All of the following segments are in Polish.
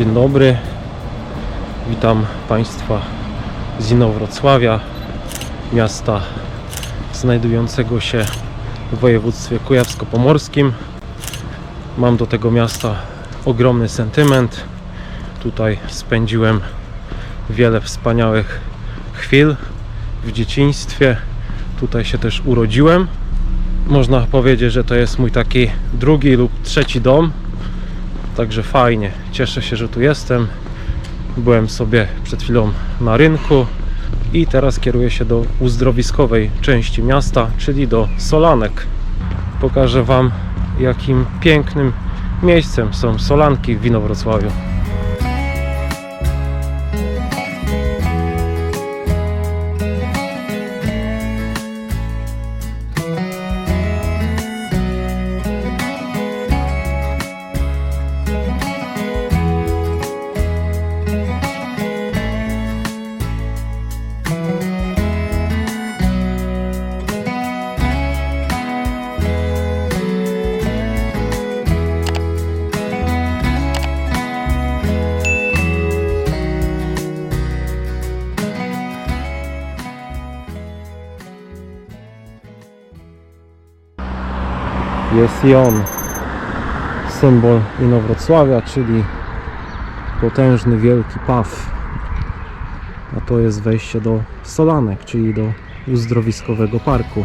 Dzień dobry. Witam Państwa z Inowrocławia, miasta znajdującego się w województwie kujawsko-pomorskim. Mam do tego miasta ogromny sentyment. Tutaj spędziłem wiele wspaniałych chwil w dzieciństwie. Tutaj się też urodziłem. Można powiedzieć, że to jest mój taki drugi lub trzeci dom. Także fajnie. Cieszę się, że tu jestem. Byłem sobie przed chwilą na rynku i teraz kieruję się do uzdrowiskowej części miasta, czyli do Solanek. Pokażę Wam, jakim pięknym miejscem są Solanki w Winowrocławiu. Jest i on. Symbol Inowrocławia, czyli potężny wielki paw. A to jest wejście do Solanek, czyli do uzdrowiskowego parku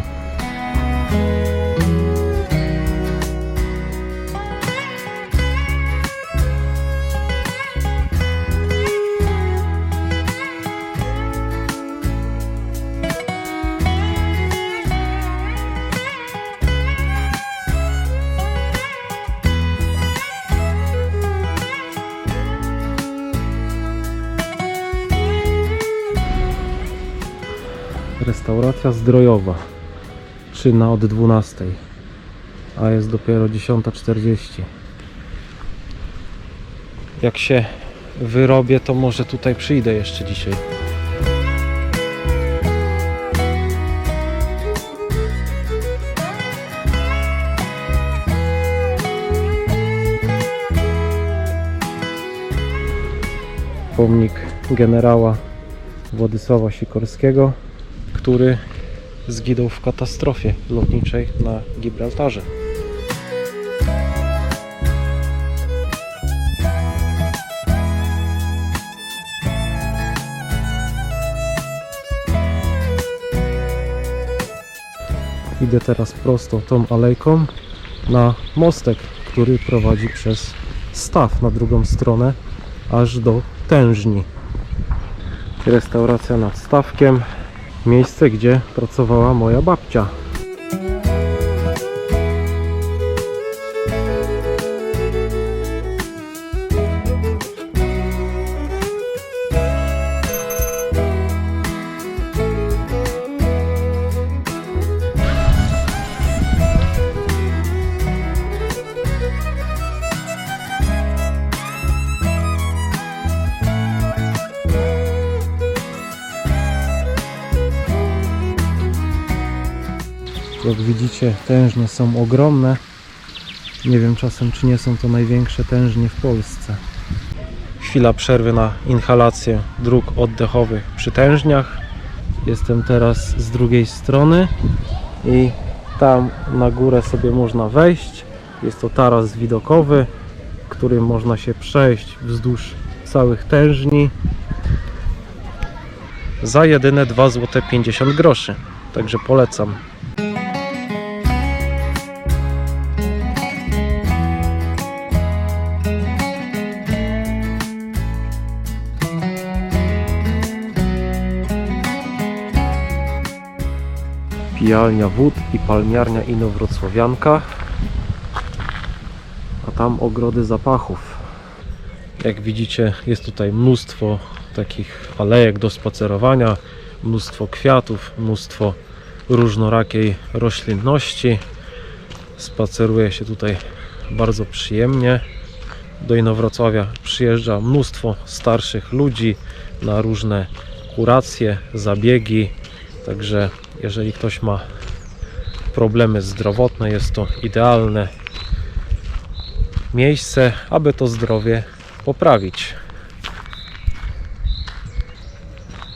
restauracja zdrojowa. Czynna od 12 a jest dopiero 10.40 jak się wyrobię to może tutaj przyjdę jeszcze dzisiaj. Pomnik generała Władysława Sikorskiego który zginął w katastrofie lotniczej na Gibraltarze. Idę teraz prosto tą alejką na mostek, który prowadzi przez staw na drugą stronę, aż do tężni. Restauracja nad stawkiem, miejsce, gdzie pracowała moja babcia. Jak widzicie, tężnie są ogromne. Nie wiem czasem, czy nie są to największe tężnie w Polsce. Chwila przerwy na inhalację dróg oddechowych przy tężniach. Jestem teraz z drugiej strony i tam na górę sobie można wejść. Jest to taras widokowy, którym można się przejść wzdłuż całych tężni za jedyne 2 zł 50 groszy. Także polecam. Pijalnia wód i palmiarnia Inowrocławianka a tam ogrody zapachów. Jak widzicie jest tutaj mnóstwo takich alejek do spacerowania mnóstwo kwiatów, mnóstwo różnorakiej roślinności. Spaceruje się tutaj bardzo przyjemnie. Do Inowrocławia przyjeżdża mnóstwo starszych ludzi na różne kuracje, zabiegi Także jeżeli ktoś ma problemy zdrowotne, jest to idealne miejsce, aby to zdrowie poprawić.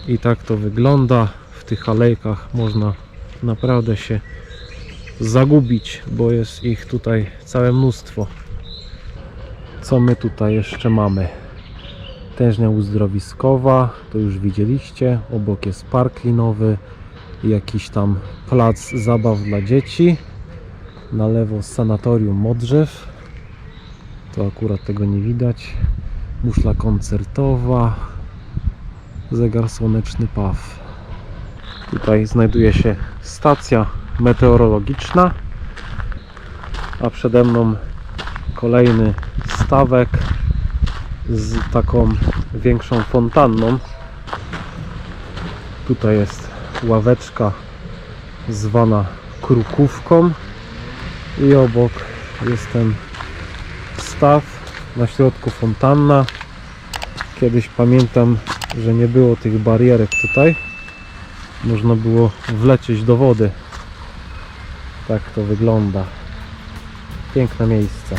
I tak to wygląda. W tych alejkach można naprawdę się zagubić, bo jest ich tutaj całe mnóstwo. Co my tutaj jeszcze mamy? Tężnia uzdrowiskowa, to już widzieliście. Obok jest park linowy, jakiś tam plac zabaw dla dzieci. Na lewo sanatorium Modrzew. To akurat tego nie widać. Muszla koncertowa. Zegar słoneczny PAW. Tutaj znajduje się stacja meteorologiczna. A przede mną kolejny stawek z taką większą fontanną. Tutaj jest ławeczka zwana krukówką i obok jest ten staw, na środku fontanna. Kiedyś pamiętam, że nie było tych barierek tutaj. Można było wlecieć do wody. Tak to wygląda. Piękne miejsce.